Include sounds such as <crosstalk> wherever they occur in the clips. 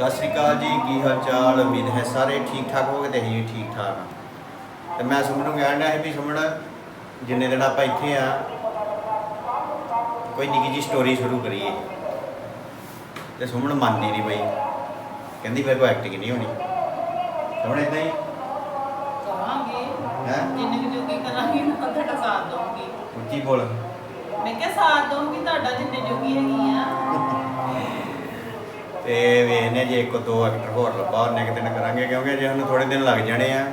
ਸਤਿ ਸ਼੍ਰੀ ਅਕਾਲ ਜੀ ਕੀ ਹਾਲ ਚਾਲ ਉਮੀਦ ਹੈ ਸਾਰੇ ਠੀਕ ਠਾਕ ਹੋਗੇ ਤੇ ਅਸੀਂ ਵੀ ਠੀਕ ਠਾਕ ਹਾਂ। ਤੇ ਮੈਂ ਸੁਮਨ ਨੂੰ ਕਹਿਣ ਡਿਆ ਸੀ ਵੀ ਸੁਮਨ ਜਿੰਨੇ ਦਿਨ ਆਪਾਂ ਇੱਥੇ ਆ ਕੋਈ ਨਿੱਕੀ ਜੀ ਸਟੋਰੀ ਸ਼ੁਰੂ ਕਰੀਏ। ਤੇ ਸੁਮਨ ਮੰਨਦੀ ਨਹੀਂ ਬਈ ਕਹਿੰਦੀ ਮੇਰੇ ਕੋਲ ਐਕਟਿੰਗ ਨਹੀਂ ਹੋਣੀ। ਸੁਮਨ ਇਦਾਂ ਹੀ? ਕਰਾਂਗੇ। ਹੈ? ਜਿੰਨੇ ਕੁ ਜੋਗੀ ਕਰਾਂਗੇ ਨਾ ਤੁਹਾਡਾ ਸਾਥ ਦਊਂਗੀ। ਉੱਚੀ ਬੋਲ। ਮੈਂ ਕਿਹਾ ਸਾਥ ਦਊਂਗੀ ਤੁਹਾਡਾ ਜਿੰਨੇ ਜੋਗੀ ਹੈਗੀ ਆ। <laughs> ਤੇ ਵੇਖਨੇ ਜੇ ਇੱਕ ਦੋ ਐਕਟਰ ਹੋਰ ਲੱਭਾ ਉਹਨੇ ਕਿ ਦਿਨ ਕਰਾਂਗੇ ਕਿਉਂਕਿ ਜੇ ਸਾਨੂੰ ਥੋੜੇ ਦਿਨ ਲੱਗ ਜਾਣੇ ਆ।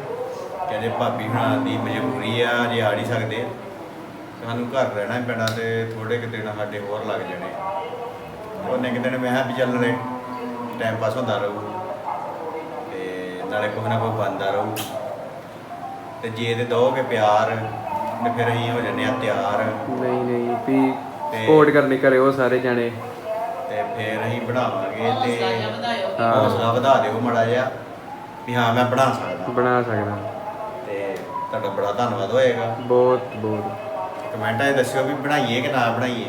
ਕਹਿੰਦੇ ਭਾਬੀ ਹੁਣਾਂ ਦੀ ਮਜਬੂਰੀ ਆ ਜੇ ਆ ਨਹੀਂ ਸਕਦੇ। ਸਾਨੂੰ ਘਰ ਰਹਿਣਾ ਪੈਣਾ ਤੇ ਥੋੜੇ ਕਿ ਦਿਨ ਸਾਡੇ ਹੋਰ ਲੱਗ ਜਾਣੇ। ਉਹਨੇ ਕਿ ਦਿਨ ਮੈਂ ਕਿਹਾ ਵੀ ਚੱਲ ਰੇ ਟਾਈਮ ਪਾਸ ਹੁੰਦਾ ਰਹੂ। ਤੇ ਨਾਲੇ ਕੋਈ ਨਾ ਕੋਈ ਬੰਦਾ ਰਹੂ। ਤੇ ਜੇ ਤੇ ਦੋਗੇ ਪਿਆਰ ਤੇ ਫਿਰ ਅਸੀਂ ਹੋ ਜੰਨੇ ਆ ਤਿਆਰ। ਨਹੀਂ ਨਹੀਂ ਵੀ ਸਪੋਰਟ ਕਰਨੀ ਕਰਿਓ ਸਾਰੇ ਜਾਣੇ। ਤੇ ਫਿਰ ਅਸੀਂ ਬਣਾਵਾਂਗੇ ਹੌਸਲਾ ਤੇ ਵਧਾਇਓ। ਹਾਂ। ਹੌਸਲਾ ਵਧਾ ਦਿਓ ਮੜਾ ਜਿਹਾ ਵੀ ਹਾਂ ਮੈਂ ਬਣਾ ਸਕਦਾ। ਬਣਾ ਸਕਦਾ। ਤੇ ਤੁਹਾਡਾ ਬੜਾ ਧੰਨਵਾਦ ਹੋਏਗਾ। ਬਹੁਤ ਬਹੁਤ। ਕਮੈਂਟਾਂ 'ਚ ਦੱਸਿਓ ਵੀ ਬਣਾਈਏ ਕਿ ਨਾ ਬਣਾਈਏ।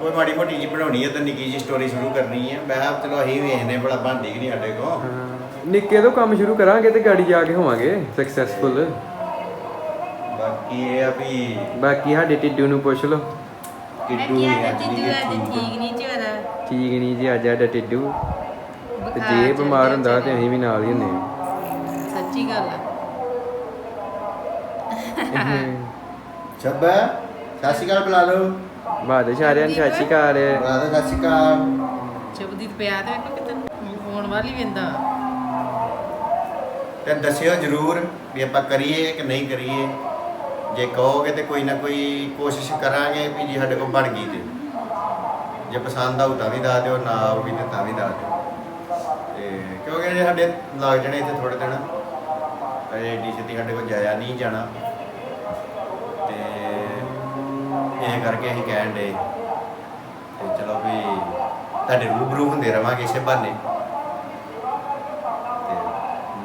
ਕੋਈ ਮਾੜੀ ਮੋਟੀ ਜੀ ਬਣਾਉਣੀ ਹੈ ਤਾਂ ਨਿੱਕੀ ਜੀ ਸਟੋਰੀ ਸ਼ੁਰੂ ਕਰਨੀ ਹੈ ਮੈਂ ਕਿਹਾ ਚਲੋ ਅਸੀਂ ਵੇਖਨੇ ਬੜਾ ਬਣਦੀ ਕਿ ਨਹੀਂ ਸਾਡੇ ਕੋਲ। ਹਾਂ, ਨਿੱਕੇ ਤੋਂ ਕੰਮ ਸ਼ੁਰੂ ਕਰਾਂਗੇ ਤੇ ਗਾੜੀ ਜਾ ਕੇ ਹੋਵਾਂਗੇ ਸਕਸੈਸਫੁਲ ਬਾਕੀ ਇਹ ਆ ਵੀ ਬਾਕੀ ਸਾਡੇ ਟਿੱਡੂ ਨੂੰ ਪੁੱਛ ਲਓ। ਕਿੱਡੂ ਮੈਂ ਨੇ ਕਿਹਾ ਅੱਜ ਜਿੱਦੂ ਨਹੀਂ ਅੱਜ ਠੀਕ ਨਹੀਂ ਝੋਰਾ ਠੀਕ ਨਹੀਂ ਜੀ ਅੱਜ ਸਾਡਾ ਟਿੱਡੂ। ਤੇ ਜੇ ਬਿਮਾਰ ਹੁੰਦਾ ਤੇ। ਅਸੀਂ ਵੀ ਨਾਲ ਹੀ ਹੁੰਦੇ ਹਾਂ। ਸੱਚੀ ਗੱਲ ਆ। ਛੱਬਾ ਸਤਿ ਸ਼੍ਰੀ ਅਕਾਲ ਬੁਲਾ ਲਓ। ਬਾਦ ਸਾਰਿਆਂ ਨੂੰ ਸਤਿ ਸ਼੍ਰੀ ਅਕਾਲ। ਬੁਲਾ ਦਿਓ ਸਤਿ ਸ਼੍ਰੀ ਅਕਾਲ। ਸ਼ਬਦੀਪ ਪਿਆ ਤੇ ਵੇਖੋ ਕਿਤੇ ਫੋਨ ਵਾਲੀ ਵੇਂਦਾ। ਤੇ ਦੱਸਿਓ ਜਰੂਰ ਵੀ ਆਪਾਂ ਕਰੀਏ ਕਿ ਨਹੀਂ ਕਰੀਏ। ਜੇ ਕਹੋਗੇ ਤੇ ਕੋਈ ਨਾ ਕੋਈ ਕੋਸ਼ਿਸ਼ ਕਰਾਂਗੇ ਵੀ ਜੇ ਸਾਡੇ ਕੋਲ ਬਣ ਗਈ ਤੇ। ਜੇ ਪਸੰਦ ਆਊ ਤਾਂ ਵੀ ਦੱਸ ਦਿਓ, ਨਾ ਆਊਗੀ ਤੇ ਤਾਂ ਵੀ ਦੱਸ ਦਿਓ। ਤੇ ਕਿਉਂਕਿ ਜੇ ਸਾਡੇ ਲੱਗ ਜਣੇ ਇੱਥੇ ਥੋੜੇ ਦਿਨ। ਅਜੇ ਏਡੀ ਛੇਤੀ ਸਾਡੇ ਕੋਲ ਜਾਇਆ ਨਹੀਂ ਜਾਣਾ। ਤੇ ਇਹ ਕਰਕੇ ਅਸੀਂ ਕਹਿਣ ਦੇ ਤੇ ਚਲੋ ਵੀ ਤੁਹਾਡੇ ਰੂਬਰੂ ਹੁੰਦੇ ਰਵਾਂਗੇ ਇਸੇ ਬਹਾਨੇ। ਤੇ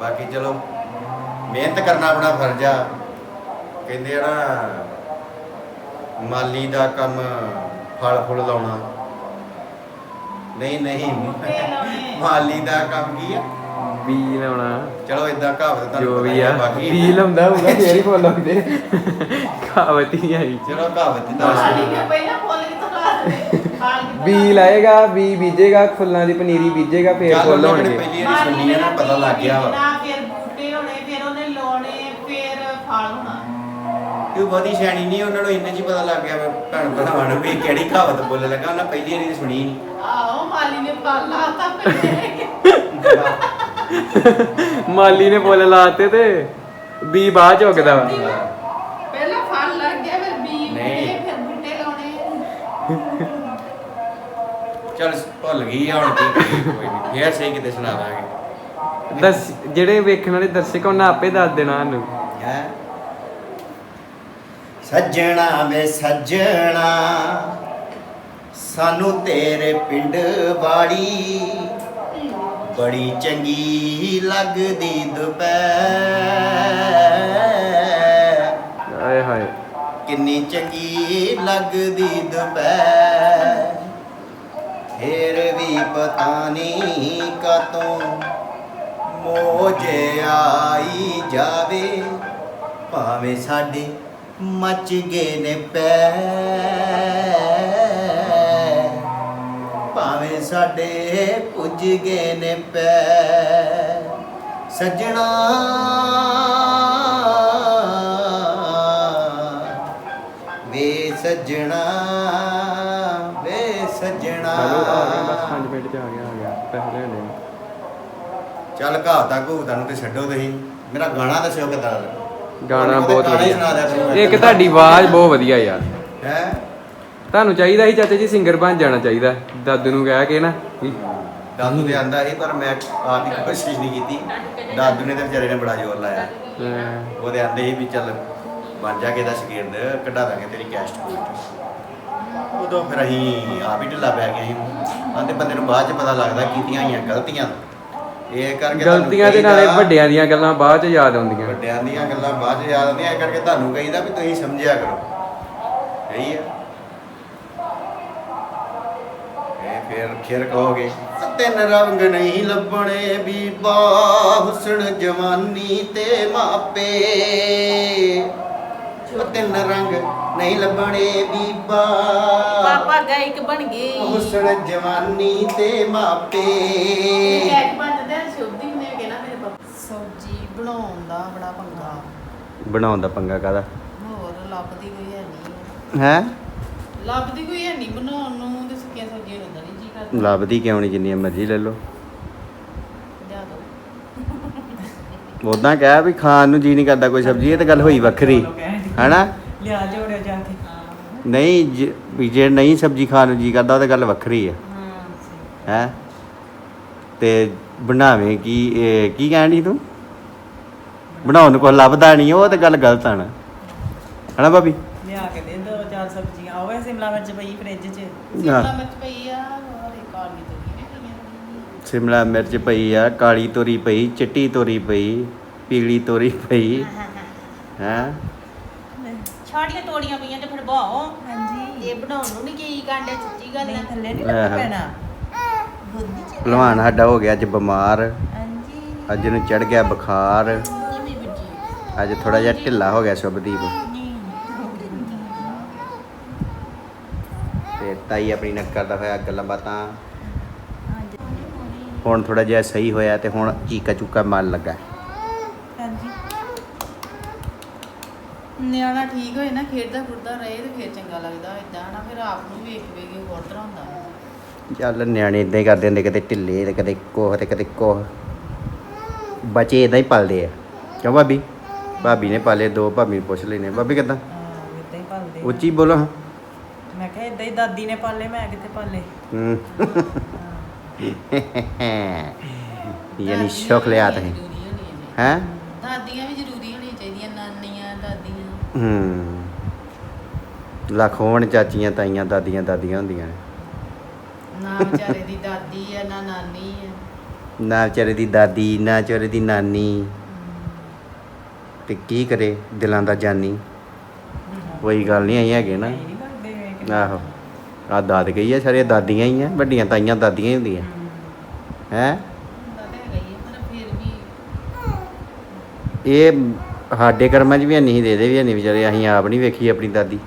ਬਾਕੀ ਚਲੋ, ਮਿਹਨਤ ਕਰਨਾ ਆਪਣਾ ਫਰਜ਼ ਆ। ਕਹਿੰਦੇ ਆ ਨਾ ਮਾਲੀ ਦਾ ਕੰਮ ਫਲ ਫੁੱਲ ਲਾਉਣਾ। ਨਹੀਂ ਨਹੀਂ ਮਾਲੀ ਦਾ ਕੰਮ ਕੀ ਆ? ਵੀ ਲਾਉਣਾ। ਚਲੋ ਇਦਾਂ ਕਹਾਵਤ ਤੁਹਾਨੂੰ ਜੋ ਪਤਾ ਵੀ ਹੀ ਆ ਬਾਕੀ ਵੀ ਲਾਉਂਦਾ ਹੋਊਗਾ ਫੇਰ ਹੀ ਫੁੱਲ ਆਉਂਦੇ ਖਾਵਤ ਹੀ ਆਈ ਚਲੋ ਕਹਾਵਤ ਹੀ ਦੱਸ ਦਿਓ। ਕਿ ਪਹਿਲਾਂ ਫੁੱਲ ਕਿਤੋਂ ਲਾ ਦੇ ਬੀ ਲਾਏਗਾ ਬੀ ਬੀਜੇਗਾ ਫੁੱਲਾਂ ਦੀ ਪਨੀਰੀ ਬੀਜੇਗਾ ਫੇਰ ਚੱਲ ਫੁੱਲ ਉਹਨਾਂ ਨੇ ਹੋਣਗੇ। ਪਹਿਲੀ ਵਾਰੀ ਸੁਣੀ ਆ ਨਾ ਪਤਾ ਲੱਗ ਗਿਆ ਵਾ। ਬਹੁਤੀ ਸਿਆਣੀ ਨਹੀਂ ਉਹਨਾਂ ਨੂੰ ਇੰਨੇ ਚ ਹੀ ਪਤਾ ਲੱਗ ਗਿਆ ਭੈਣ ਭਰਾਵਾਂ ਨੂੰ ਵੀ ਕਿਹੜੀ ਕਹਾਵਤ ਬੋਲਣ ਲੱਗਾ ਉਹਨਾਂ ਪਹਿਲੀ ਵਾਰੀ ਤਾਂ ਸੁਣੀ ਨਹੀਂ ਆਹੋ ਮਾਲੀ ਨੇ ਲਾਤਾ ਪਹਿਲੇ। ਮਾਲੀ ਨੇ ਫੁੱਲ ਲਾਤੇ ਤੇ ਬੀ ਬਾਅਦ ਚ ਉੱਗਦਾ ਵਾ। ਪਹਿਲਾਂ ਫਲ ਲੱਗ ਗਿਆ ਫਿਰ ਬੀ ਨਹੀਂ। ਫਿਰ ਬੂਟੇ ਲਾਉਣੇ। ਚੱਲ ਭੁੱਲ ਗਈ ਆ ਹੁਣ ਕੀ ਕਰੀਏ, ਕੋਈ ਨਹੀਂ ਫੇਰ ਸਹੀ ਕਿਤੇ ਸੁਣਾ ਦਾਂਗੇ। ਦੱਸ ਜਿਹੜੇ ਵੇਖਣ ਵਾਲੇ ਦਰਸ਼ਕ ਉਹਨਾਂ ਆਪੇ ਦੱਸ ਦੇਣਾ ਸਾਨੂੰ। ਹੈ? ਸੱਜਣਾ ਵੇ ਸੱਜਣਾ। ਸਾਨੂੰ ਤੇਰੇ ਪਿੰਡ ਵਾੜੀ ਬੜੀ ਚੰਗੀ ਲੱਗਦੀ ਦੁਪਹਿਰ। ਆਏ ਹਾਏ। ਕਿੰਨੀ ਚੰਗੀ ਲੱਗਦੀ ਦੁਪਹਿਰ। ਫੇਰ ਵੀ ਪਤਾ ਨਹੀਂ ਕਤੋਂ ਮੋਜ ਆਈ ਜਾਵੇ ਭਾਵੇਂ ਸਾਡੇ ਮੱਚ ਗਏ ਨੇ ਪੈਰ ਭਾਵੇਂ ਸਾਡੇ ਪੁੱਜ ਗਏ ਨੇ ਪੈਰ ਸੱਜਣਾ ਵੇ ਸੱਜਣਾ ਵੇ ਸੱਜਣਾ। ਚਲੋ ਆ ਗਿਆ ਬਸ 5 ਮਿੰਟ ਚ ਆ ਗਿਆ ਆ ਗਿਆ ਪੈਸੇ ਲੈਣੇ ਆ। ਚੱਲ ਘਾਤਾ ਘੂਤਾ ਨੂੰ ਤੇ ਛੱਡੋ ਤੁਸੀਂ। ਮੇਰਾ ਗਾਣਾ ਦੱਸਿਓ ਕਿਦਾਂ ਗਾਣਾ ਬਹੁਤ ਵਧੀਆ। ਇੱਕ ਤੁਹਾਡੀ ਆਵਾਜ਼ ਬਹੁਤ ਵਧੀਆ ਯਾਰ। ਹੈ? ਤੁਹਾਨੂੰ ਚਾਹੀਦਾ ਸੀ ਚਾਚਾ ਜੀ ਸਿੰਗਰ ਬਣ ਜਾਣਾ ਚਾਹੀਦਾ। ਦਾਦੂ ਨੂੰ ਕਹਿ ਕੇ ਨਾ। ਦਾਦੂ ਤੇ ਆਂਦਾ ਸੀ ਪਰ ਮੈਂ ਆਪ ਹੀ ਕੋਸ਼ਿਸ਼ ਨਹੀਂ ਕੀਤੀ। ਦਾਦੂ ਨੇ ਤੇ ਵਿਚਾਰੇ ਨੇ ਬੜਾ ਜ਼ੋਰ ਲਾਇਆ। ਉਹਦੇ ਆਂਦੇ ਸੀ ਵੀ ਚੱਲ ਬਣ ਜਾ ਕੇ ਦਾ ਸ਼ਗਿਰਦ ਕਢਾ ਦਾਂਗੇ ਤੇਰੀ ਕੈਸਟ ਉਦੋਂ ਫਿਰ ਅਸੀਂ ਆਪ ਹੀ ਢਿੱਲਾ ਪੈ ਗਏ ਆਂਦੇ ਬੰਦੇ ਨੂੰ ਬਾਅਦ ਚ ਪਤਾ ਲੱਗਦਾ ਕੀਤੀਆਂ ਹੋਈਆਂ ਗਲਤੀਆਂ। ਇਹ ਕਰਕੇ ਗਲਤੀਆਂ ਦੇ ਨਾਲੇ ਵੱਡਿਆਂ ਦੀਆਂ ਗੱਲਾਂ ਬਾਅਦ ਚ ਯਾਦ ਆਉਂਦੀਆਂ। ਵੱਡਿਆਂ ਦੀਆਂ ਗੱਲਾਂ ਬਾਅਦ ਚ ਯਾਦ ਆਉਂਦੀਆਂ ਇਹ ਕਰਕੇ ਤੁਹਾਨੂੰ ਕਹੀਦਾ ਵੀ ਤੁਸੀਂ ਸਮਝਿਆ ਕਰੋ। ਸਹੀ ਹੈ? ਇਹ ਫਿਰ ਫਿਰ ਕਹੋਗੇ ਤਿੰਨ ਰੰਗ ਨਹੀਂ ਲੱਭਣੇ ਬੀਬਾ ਹੁਸਨ ਜਵਾਨੀ ਤੇ ਮਾਪੇ। ਤਿੰਨ ਰੰਗ ਨਹੀਂ ਲੱਭਣੇ ਬੀਬਾ ਪਾਪਾ ਗਾਇਕ ਬਣ ਗਏ। ਹੁਸਨ ਜਵਾਨੀ ਤੇ ਮਾਪੇ। ਗਾਇਕ ਬਣਦੇ ਸ਼ੁਭਦੀ ਨੇ ਕਹਿਣਾ ਮੇਰੇ ਪਾਪਾ ਸਬਜੀ ਬਣਾਉਣ ਦਾ ਬੜਾ ਪੰਗਾ। ਬਣਾਉਣ ਦਾ ਪੰਗਾ ਕਾਦਾ ਹੋਰ ਲੱਭਦੀ ਕੋਈ ਹੈ ਨਹੀਂ। ਹੈ? ਲੱਭਦੀ ਕੋਈ ਹੈ ਨਹੀਂ ਬਣਾਉਣ ਨੂੰ ਤੇ ਸੁੱਕੀਆਂ ਸਬਜ਼ੀਆਂ ਨੂੰ ਨਹੀਂ ਜੀ ਕਰਦਾ। ਲੱਭਦੀ ਕਿਉਂ ਨਹੀਂ? ਜਿੰਨੀਆਂ ਮਰਜ਼ੀ ਲੈ ਲਓ। ਲਿਆ ਦੋ। ਉਦਾਂ ਕਹਿ ਵੀ ਖਾਣ ਨੂੰ ਜੀ ਨਹੀਂ ਕਰਦਾ ਕੋਈ ਸਬਜ਼ੀ ਇਹ ਤਾਂ ਗੱਲ ਹੋਈ ਵੱਖਰੀ। ਹੈਨਾ? ਲਿਆ ਜੋੜਿਆ ਜਾ ਕੇ। ਨਹੀਂ ਜੇ- ਵੀ ਜੇ ਨਹੀਂ ਸਬਜ਼ੀ ਖਾਣ ਨੂੰ ਜੀ ਕਰਦਾ ਉਹ ਤਾਂ ਗੱਲ ਵੱਖਰੀ ਹੈ ਹੈ? ਤੇ ਬਣਾਵੇਂ ਕੀ ਇਹ ਕੀ ਕਹਿਣੀ ਤੂੰ? ਬਣਾਉਣ ਨੂੰ ਕੋਈ ਲੱਭਦਾ ਨਹੀਂ ਉਹ ਤਾਂ ਗੱਲ ਗਲਤ ਆ ਨਾ। ਹਨਾ ਭਾਬੀ? ਲਿਆ ਕੇ ਦੇ ਦੋ ਚਾਰ ਸਬਜ਼ੀਆਂ ਆਵੇ ਸ਼ਿਮਲਾ ਮਿਰਚ ਪਈ ਫ੍ਰਿਜ 'ਚ। ਸ਼ਿਮਲਾ ਮਿਰਚ ਪਈ ਆ ਹੋਰ ਇੱਕ ਕਾਲੀ ਤੇ ਵੀ ਪਈਆਂ ਸ਼ਿਮਲਾ ਮਿਰਚ ਪਈ ਆ ਕਾਲੀ ਤੋਰੀ ਪਈ ਚਿੱਟੀ ਤੋਰੀ ਪਈ ਪੀਲੀ ਤੋਰੀ ਪਈ। ਹੈ? ਛਾੜੀਆਂ ਤੋੜੀਆਂ ਪਈਆਂ ਤੇ ਫਿਰ ਬਾਹੋ ਹਾਂਜੀ। ਇਹ ਬਣਾਉਣ ਨੂੰ ਨਹੀਂ ਕੀ ਕਾਂਡੇ ਸੱਚੀ ਗੱਲ ਹੈ ਥੱਲੇ ਨਹੀਂ ਆਹਾ। ਲੱਗ ਪੈਣਾ ਬੁੱਧੀ ਚ ਭਲਵਾਨ ਸਾਡਾ ਹੋ ਗਿਆ ਅੱਜ ਬਿਮਾਰ। ਹਾਂਜੀ। ਅੱਜ ਨੂੰ ਚੜ ਗਿਆ ਬੁਖਾਰ। ਅੱਜ ਥੋੜਾ ਜਿਹਾ ਢਿੱਲਾ ਹੋ ਗਿਆ ਸ਼ੁਭਦੀਪ। ਤੇ ਤਾਈ ਆਪਣੀ ਨਾਲ ਕਰਦਾ ਹੋਇਆ ਗੱਲਾਂ ਬਾਤਾਂ। ਹੁਣ ਥੋੜਾ ਜਿਹਾ ਸਹੀ ਹੋਇਆ ਤੇ ਹੁਣ ਚੀਕਾ ਚੁੱਕਾ ਮਨ ਲੱਗਾ। ਹਾਂਜੀ। ਨਿਆਣਾ ਠੀਕ ਹੋਏ ਨਾ ਖੇਡਦਾ ਖੁੱਡਦਾ ਰਹੇ ਤੇ ਫਿਰ ਚੰਗਾ ਲੱਗਦਾ ਇਦਾਂ ਨਾ ਫਿਰ ਆਪ ਨੂੰ ਵੇਖ ਵੇਖ ਕੇ ਹੋਰ ਤਰ੍ਹਾਂ ਹੁੰਦਾ। ਚੱਲ ਨਿਆਣੇ ਇਦਾਂ ਹੀ ਕਰਦੇ ਹੁੰਦੇ ਕਦੇ ਢਿੱਲੇ ਤੇ ਕਦੇ ਕੋਹ ਤੇ ਕਦੇ ਕੋਹ। ਬੱਚੇ ਇਦਾਂ ਹੀ ਪਲਦੇ ਆ। ਕਿਉਂ ਭਾਬੀ? ਭਾਬੀ ਨੇ ਪਾਲੇ ਦੋ ਭਾਬੀ ਨੂੰ ਪੁੱਛ ਲੈਨੇ ਭਾਬੀ ਕਿਦਾਂ? ਹਾਂ ਇਦਾਂ ਹੀ ਪਾਲਦੇ ਆ। ਉੱਚੀ ਬੋਲੋ। ਹਾਂ ਮੈਂ ਕਿਹਾ ਇਦਾਂ ਹੀ ਦਾਦੀ ਨੇ ਪਾਲੇ ਮੈਂ ਕਿੱਥੇ ਪਾਲੇ? ਹੂੰ। ਯਾਨੀ ਸ਼ੌਕ ਲਿਆ ਤਾ। ਹੈ? ਦਾਦੀਆਂ ਵੀ ਜ਼ਰੂਰੀ ਹੋਣੀਆਂ ਚਾਹੀਦੀਆਂ ਨਾਨੀਆਂ ਦਾਦੀਆਂ। ਹੂੰ। ਲੱਖ ਹੋਣ ਚਾਚੀਆਂ ਤਾਈਆਂ ਦਾਦੀਆਂ ਦਾਦੀਆਂ ਹੁੰਦੀਆਂ ਨੇ। ਨਾ ਵਿਚਾਰੇ ਦੀ ਦਾਦੀ ਆ ਨਾ ਨਾਨੀ ਆ। ਨਾ ਵਿਚਾਰੇ ਦੀ ਦਾਦੀ ਨਾ ਵਿਚਾਰੇ ਦੀ ਨਾਨੀ। ਤੇ ਕੀ ਕਰੇ ਦਿਲਾਂ ਦਾ ਜਾਨੀ? ਕੋਈ ਗੱਲ ਨਹੀਂ ਆਈ ਹੈਗੇ ਨਾ। ਇਹ ਨਹੀਂ ਕਰਦੇ ਵੇਖ ਕੇ। ਆਹੋ ਆ ਦਾਦ ਗਈ ਆ ਸਾਰੇ ਦਾਦੀਆਂ ਹੀ ਆ ਵੱਡੀਆਂ ਤਾਈਆਂ ਦਾਦੀਆਂ ਹੀ ਹੁੰਦੀਆਂ। ਹੈ? ਹੁੰਦਾ ਤਾਂ ਹੈਗਾ ਹੀ ਆ, ਪਰ ਫਿਰ ਵੀ ਇਹ ਸਾਡੇ ਕਰਮਾਂ 'ਚ ਵੀ ਨਹੀਂ ਦੇ ਦੇ ਵੀ ਨਹੀਂ ਵਿਚਾਰੇ ਅਸੀਂ ਆਪ ਨਹੀਂ ਵੇਖੀ ਆਪਣੀ ਦਾਦੀ।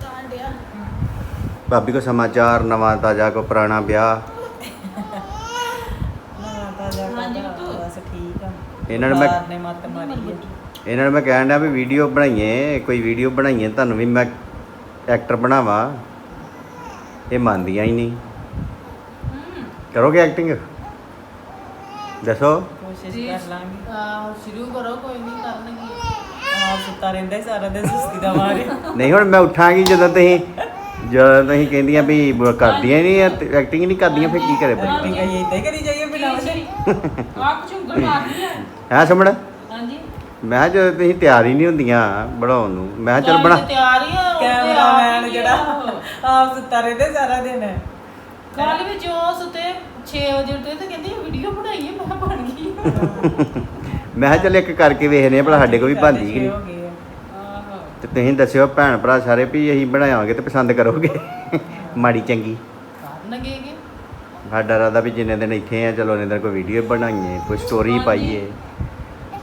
ਕਾਂਡਿਆ ਭਾਬੀ ਕੋ ਸਮਾਚਾਰ ਨਵਾਂ ਤਾਜ਼ਾ ਕੋ ਪੁਰਾਣਾ ਵਿਆਹ। ਨਾ ਤਾਜ਼ਾ ਹਾਂਜੀ, ਖਾਧਾ, ਬਿੱਟੂ। ਬਸ ਠੀਕ ਆ। ਇਹਨਾਂ ਨੂੰ ਮੈਂ ਬਾਹਰ ਨੇ ਮੱਤ ਮਾਰੀ ਆ। ਇਹਨਾਂ ਨੂੰ ਮੈਂ ਕਹਿਣ ਡਿਆ ਵੀ ਵੀਡੀਓ ਬਣਾਈਏ ਕੋਈ ਵੀਡੀਓ ਬਣਾਈਏ ਤੁਹਾਨੂੰ ਵੀ ਮੈਂ ਐਕਟਰ ਬਣਾਵਾਂ। ਇਹ ਮੰਨਦੀਆਂ ਹੀ ਨਹੀਂ। ਕਰੋਗੇ ਐਕਟਿੰਗ ਦੱਸੋ। ਕੋਸ਼ਿਸ਼। ਕਰ ਲਾਂਗੇ। ਆਹ ਸ਼ੁਰੂ ਕਰੋ ਕੋਈ ਨਹੀਂ ਕਰਨਗੇ। ਆਪ ਸੁੱਤਾ ਰਹਿੰਦਾ ਹੀ ਸਾਰਾ ਦਿਨ ਸੁਸਤੀ ਦਾ ਮਾਰੇ ਨਹੀਂ ਹੁਣ ਮੈਂ ਉੱਠਾਂਗੀ ਜਦੋਂ ਤੁਸੀਂ ਜਦੋਂ ਤੁਸੀਂ ਕਹਿੰਦੀਆਂ ਵੀ ਬ- ਕਰਦੀਆਂ ਹੀ ਨਹੀਂ ਐਕਟਿੰਗ ਨਹੀਂ ਕਰਦੀਆਂ ਫਿਰ ਕੀ ਕਰੇ ਬੰਦਾ? ਠੀਕ ਹੈ ਇਦਾਂ ਹੀ ਕਰੀ ਜਾਈਏ ਬਿਨਾਂ ਵਜ੍ਹਾ ਆਪ ਝੁੰਗਲ ਮਾਰਦੀ ਹੈ ਸਮੜ ਹਾਂਜੀ ਮੈਂ ਕਿਹਾ ਜਦੋਂ ਤੁਸੀਂ ਤਿਆਰ ਹੀ ਨਹੀਂ ਹੁੰਦੀਆਂ ਬਣਾਉਣ ਨੂੰ ਮੈਂ ਕਿਹਾ ਚੱਲ ਬਣਾ ਤਿਆਰ ਹੀ ਆ ਕੈਮਰਾਮੈਨ ਜਿਹੜਾ ਆਪ ਸੁੱਤਾ ਰਹਿੰਦਾ ਸਾਰਾ ਦਿਨ। ਕੱਲ ਵੀ ਜੋ ਸੁਤੇ 6 ਵਜੇ ਉੱਤੇ ਤੇ ਕਹਿੰਦੀ ਵੀਡੀਓ ਬਣਾਈਏ ਮੈਂ ਕਿਹਾ ਬਣ ਗਈ ਮੈਂ ਕਿਹਾ ਚੱਲ ਇੱਕ ਕਰਕੇ ਵੇਖਨੇ ਆ ਭਲਾ ਸਾਡੇ ਕੋਲ ਵੀ ਬਣਦੀ ਕਿ ਨਹੀਂ। ਹੋ ਗਏ ਆ। ਆਹੋ। ਤੇ ਤੁਸੀਂ ਦੱਸਿਓ ਭੈਣ ਭਰਾ ਸਾਰੇ ਵੀ ਅਸੀਂ ਬਣਾਵਾਂਗੇ ਤੇ ਪਸੰਦ ਕਰੋਗੇ? ਮਾੜੀ ਚੰਗੀ। ਕਰਨਗੇ ਕਿ ਸਾਡਾ ਰਾਦਾ ਵੀ ਜਿੰਨੇ ਦਿਨ ਇੱਥੇ ਆ ਚਲੋ ਉਹਨੇ ਦਿਨ ਕੋਈ ਵੀਡੀਓ ਬਣਾਈਏ ਕੋਈ ਸਟੋਰੀ। ਪਾਈਏ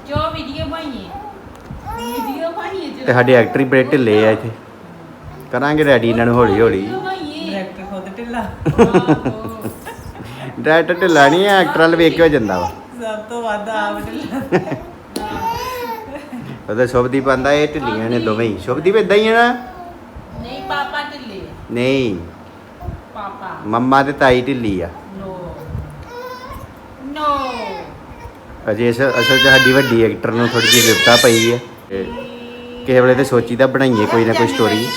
ਜੋ ਵੀਡੀਓ ਪਾਈਏ ਵੀਡੀਓ ਪਾਈਏ ਜੋ ਤੇ ਸਾਡੇ ਐਕਟਰ ਹੀ ਬੜੇ ਢਿੱਲੇ ਆ ਇੱਥੇ। ਕਰਾਂਗੇ ਰੈਡੀ ਇਹਨਾਂ ਨੂੰ ਹੌਲੀ ਹੌਲੀ ਡਾਇਰੈਕਟਰ ਖੁਦ ਢਿੱਲਾ। ਡਾਇਰੈਕਟਰ ਢਿੱਲਾ ਨਹੀਂ ਆ ਐਕਟਰ ਵਾਲ ਵੇਖ ਕੇ ਹੋ ਜਾਂਦਾ ਵਾ। ਸਭ ਤੋਂ ਵੱਧ ਆਪ ਢਿੱਲਾ। ਉਹਦਾ ਸ਼ੁਭਦੀਪ ਆਂਦਾ ਇਹ ਢਿੱਲੀਆਂ ਨੇ ਦੋਵੇਂ। ਹੀ ਸ਼ੁਭਦੀਪ ਇਦਾਂ ਹੀ ਆ ਨਾ? ਨਹੀਂ ਪਾਪਾ ਢਿੱਲੇ ਆ। ਨਹੀਂ। ਪਾਪਾ। ਮੰਮਾ ਤੇ ਤਾਈ ਢਿੱਲੀ ਆ। ਨੋ। ਨੋ। ਅਜੇ ਅਸਲ ਅਸਲ 'ਚ ਸਾਡੀ ਵੱਡੀ ਐਕਟਰ ਨੂੰ ਥੋੜੀ ਜਿਹੀ ਵਿਪਤਾ ਪਈ ਹੈ ਤੇ ਕਿਸੇ ਵੇਲੇ ਤੇ ਸੋਚੀਦਾ ਬਣਾਈਏ ਕੋਈ ਨਾ ਕੋਈ ਸਟੋਰੀ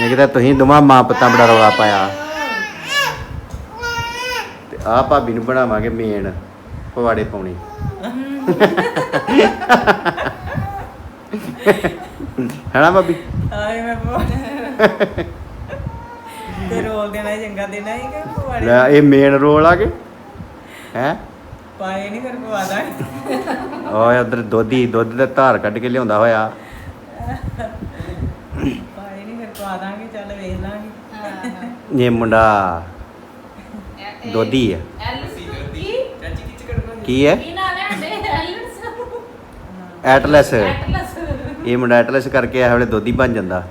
ਇਹ ਕਿਤਾ ਤੁਸੀਂ ਦੋਵਾਂ ਮਾਂ ਪੁੱਤਾਂ ਬੜਾ ਰੌਲਾ ਪਾਇਆ। ਤੇ ਆ ਭਾਬੀ ਨੂੰ ਬਣਾਵਾਂਗੇ ਮੇਨ ਪਵਾੜੇ ਪਾਉਣੇ। ਹੈਨਾ ਭਾਬੀ? ਆਏ ਮੈਂ ਬੋ- ਤੇ ਰੋਲ ਦੇਣਾ ਚੰਗਾ ਦੇਣਾ ਹੀ ਕਿ ਲੈ ਪਵਾੜੇ ਇਹ ਮੇਨ ਰੋਲ ਆ ਕੇ? ਹੈ? ਪਾਏ ਨਹੀਂ ਫਿਰ ਪਵਾ ਦਾਂਗੇ ਓਏ ਉਧਰ ਦੋਧੀ ਦੁੱਧ ਦਾ ਧਾਰ ਕੱਢ ਕੇ ਲਿਆਉਂਦਾ ਹੋਇਆ। ਪਾਏ ਨਹੀਂ ਫਿਰ ਪਵਾ ਦਾਂਗੇ ਚੱਲ ਵੇਖ ਲਾਂਗੇ। ਇਹ ਮੁੰਡਾ ਦੋਧੀ ਆ। ਕੀ ਕੀ ਹੈ? ਕੀ ਨਾਂ ਲੈਂਦੇ ਐਲਸ ਐਟਲਸ। ਐਟਲਸ ਇਹ ਮੁੰਡਾ ਐਟਲਸ ਕਰਕੇ ਆ ਵੇਲੇ ਦੋਧੀ ਬਣ ਜਾਂਦਾ।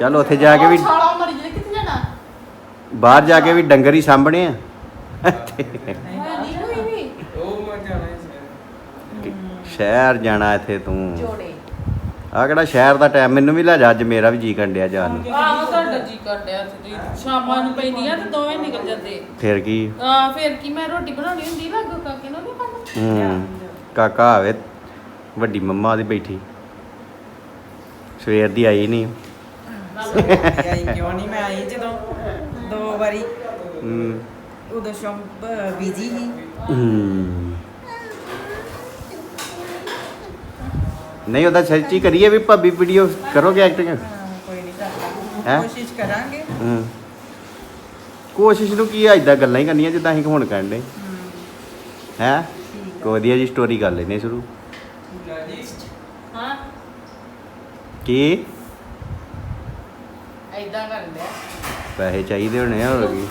ਚੱਲ ਉੱਥੇ ਜਾ ਕੇ ਵੀ ਛਾਲਾ ਮਰ ਜੇ ਕਿੱਥੇ ਜਾਣਾ? ਬਾਹਰ ਜਾ ਕੇ ਵੀ ਡੰਗਰ ਹੀ ਸਾਂਭਣੇ ਆ। ਹੈ ਨਹੀਂ ਕੋਈ ਵੀ ਸ਼ਹਿਰ ਜਾਣਾ ਇੱਥੇ ਤੂੰ। ਜੋੜੇ। ਆ ਕਿਹੜਾ ਸ਼ਹਿਰ ਦਾ ਟਾਈਮ ਮੈਨੂੰ ਵੀ ਲੈ ਜਾ ਅੱਜ ਮੇਰਾ ਵੀ ਜੀ ਕੰਡਿਆ ਜਾਣ ਨੂੰ। ਆਹੋ ਤੁਹਾਡਾ ਜੀ ਕਰਦਿਆ ਤੁਸੀਂ। ਸ਼ਾਮਾਂ ਨੂੰ ਪੈਂਦੀਆਂ ਤੇ ਦੋਵੇਂ ਨਿਕਲ ਜਾਂਦੇ। ਫਿਰ ਕੀ? ਆ ਫਿਰ ਕੀ? ਮੈਂ ਰੋਟੀ ਬਣਾਉਣੀ ਹੁੰਦੀ ਲੱਗੋ ਕਾਕੇ ਨੂੰ ਨਹੀਂ ਖਾਣਾ ਹੂੰ ਕਾਕਾ ਆਵੇ ਵੱਡੀ ਮੰਮਾ ਉਹਦੀ ਬੈਠੀ। ਸਵੇਰ ਦੀ ਆਈ ਨਹੀਂ ਆਈ ਕਿਉਂ ਨਹੀਂ ਮੈਂ ਆਈ ਜਦੋਂ ਦੋ ਵਾਰੀ। ਹੂੰ। ਉਦੋਂ ਸ਼ੰਪ ਬੀਜੀ ਸੀ। ਹੂੰ। ਨਹੀਂ ਉਹਦਾ ਸੱਚੀ ਕਰੀਏ ਵੀ ਭਾਬੀ ਵੀਡੀਓ ਕਰੋਗੇ ਐਕਟਿੰਗ ਹਾਂ, ਕੋਈ ਨਹੀਂ ਕਰਦਾ ਹੈਂ? ਕੋਸ਼ਿਸ਼ ਕਰਾਂਗੇ। ਹੂੰ। ਕੋਸ਼ਿਸ਼ ਨੂੰ ਕੀ ਆ ਇਦਾਂ ਗੱਲਾਂ ਹੀ ਕਰਨੀਆਂ ਜਿੱਦਾਂ ਅਸੀਂ ਹੁਣ ਕਰਨ ਦੇ ਹੈ। ਕੋ ਵਧੀਆ ਜੀ ਸਟੋਰੀ ਕਰ ਲੈਨੇ ਸ਼ੁਰੂ। ਹਾਂ। ਕੀ? ਐਦਾਂ ਕਰਦੇ ਆ। ਪੈਸੇ ਚਾਹੀਦੇ ਹੋਣੇ ਆ ਹੋਰ ਕੀ।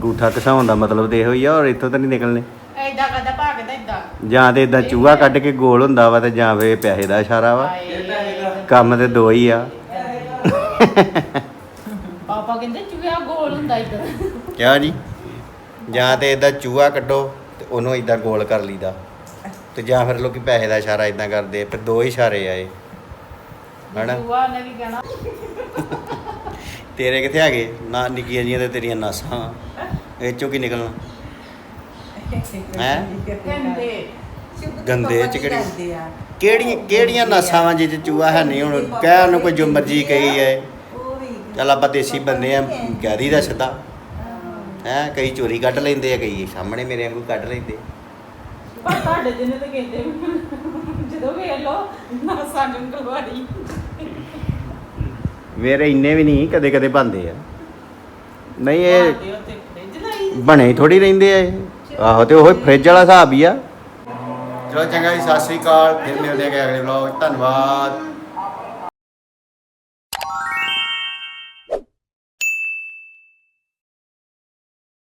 ਗੂਠਾ ਘਸਾਉਣ ਦਾ ਮਤਲਬ ਤੇ ਇਹੋ ਹੀ ਆ ਔਰ ਇੱਥੋਂ ਤਾਂ ਨਹੀਂ ਨਿਕਲਨੇ ਐਦਾਂ ਕਰਦਾ ਭਾਗਦਾ ਐਦਾਂ ਜਾਂ ਤੇ ਇਦਾਂ ਚੂਹਾ ਕੱਢ ਕੇ ਗੋਲ ਹੁੰਦਾ ਵਾ ਤੇ ਜਾਂ ਫੇ ਪੈਸੇ ਦਾ ਇਸ਼ਾਰਾ ਵਾ। ਕੰਮ ਤੇ ਦੋ ਹੀ ਆ। ਪਾਪਾ ਕਹਿੰਦੇ ਚੂਹਾ ਗੋਲ ਹੁੰਦਾ ਇੱਧਰ ਕਿਆ ਜੀ? ਜਾਂ ਤੇ ਇਦਾਂ ਚੂਹਾ ਕੱਢੋ ਤੇ ਉਹਨੂੰ ਇਦਾਂ ਗੋਲ ਕਰ ਲਈਦਾ। ਤੇ ਜਾਂ ਫਿਰ ਲੋਕੀ ਪੈਸੇ ਦਾ ਇਸ਼ਾਰਾ ਇਦਾਂ ਕਰਦੇ ਆ, ਫਿਰ ਦੋ ਹੀ ਇਸ਼ਾਰੇ ਆ ਇਹ। ਹਨਾ? ਚੂਹਾ ਨੇ ਵੀ ਕਹਿਣਾ। ਤੇਰੇ ਕਿੱਥੇ ਹੈਗੇ? ਨਾ ਨਿੱਕੀਆਂ ਜੀਆਂ ਤੇ ਤੇਰੀਆਂ ਨਾਸਾਂ। ਇਹ ਚੋਂ ਕੀ ਨਿਕਲਣਾ? ਹੈਂ? ਗੰਦੇ। ਚ ਕਿਹੜੀ-? ਕਿਹੜੀਆਂ ਕਿਹੜੀਆਂ ਨਾਸਾਂ ਵਾਂ ਜਿਹਦੇ ਚੂਹਾ ਹੈ? ਨਹੀਂ ਹੁਣ ਕਹਿ ਉਹਨੂੰ ਕੋਈ ਜੋ ਮਰਜ਼ੀ ਕਹੀ ਹੈ ਚੱਲ ਆਪਾਂ ਦੇਸੀ ਬੰਦੇ ਆ ਕਹਿ ਦਈਦਾ ਸਿੱਧਾ। ਹੈ। ਕਈ ਚੋਰੀ ਕੱਢ ਲੈਂਦੇ ਆ ਕਈ ਸਾਹਮਣੇ ਮੇਰੇ ਵਾਂਗੂ ਕੱਢ ਲੈਂਦੇ। ਪਰ ਤੁਹਾਡੇ ਜਿਹਨੇ ਤਾਂ ਕਹਿੰਦੇ ਜਦੋਂ ਵੇਖ ਲੋ ਨਾ ਸਾਨੂੰ ਗਲਵਾੜੀ। ਮੇਰੇ ਇੰਨੇ ਵੀ ਨਹੀਂ ਕਦੇ ਕਦੇ ਬੰਦੇ ਆ। ਨਹੀਂ ਇਹ ਤੇ ਉੱਤੇ ਫ੍ਰਿਜ ਲਾਈ ਬਣੇ ਥੋੜੀ ਰਹਿੰਦੇ ਆ ਇਹ। ਆਹੋ, ਤੇ ਉਹ ਫ੍ਰਿਜ ਵਾਲਾ ਹਿਸਾਬ ਹੀ ਆ। ਚਲੋ ਚੰਗਾ ਜੀ, ਸਤਿ ਸ੍ਰੀ ਅਕਾਲ, ਫਿਰ ਮਿਲਦੇ ਆ ਅਗਲੇ ਵਲੌਗ ਧੰਨਵਾਦ।